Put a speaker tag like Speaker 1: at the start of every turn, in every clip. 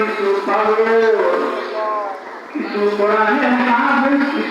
Speaker 1: কিছু পাগল কিছু কোরআনের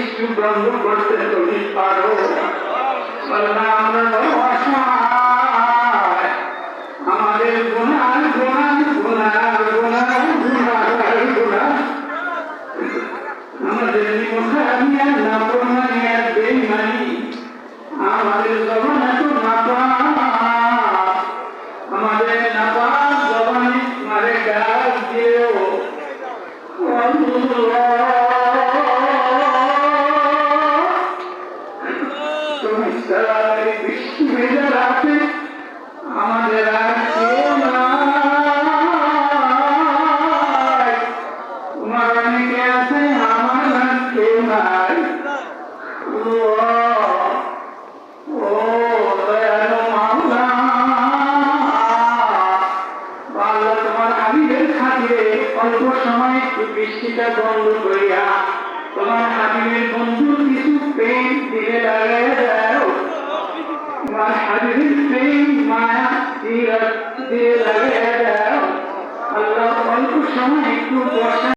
Speaker 1: বৃষ্টি বন্ধ করতে তুমি পারো আমাদের গুনার গুনার গুনার গুনার গুনার গুনার আমাদের বেমানি আমাদের জবান আমাদের নাপাক জবানে মারে গাছ দিও তুমি অল্প সময় বৃষ্টিটা বন্ধ করিয়া তোমার হাবিবের বন্ধুর কিছু প্রেম দিলে লাগাইয়া দাও তোমার হাবিবের প্রেম মায়া দিয়ে লাগাইয়া লাগাই দাও আল্লাহ অল্প সময় একটু বর্ষা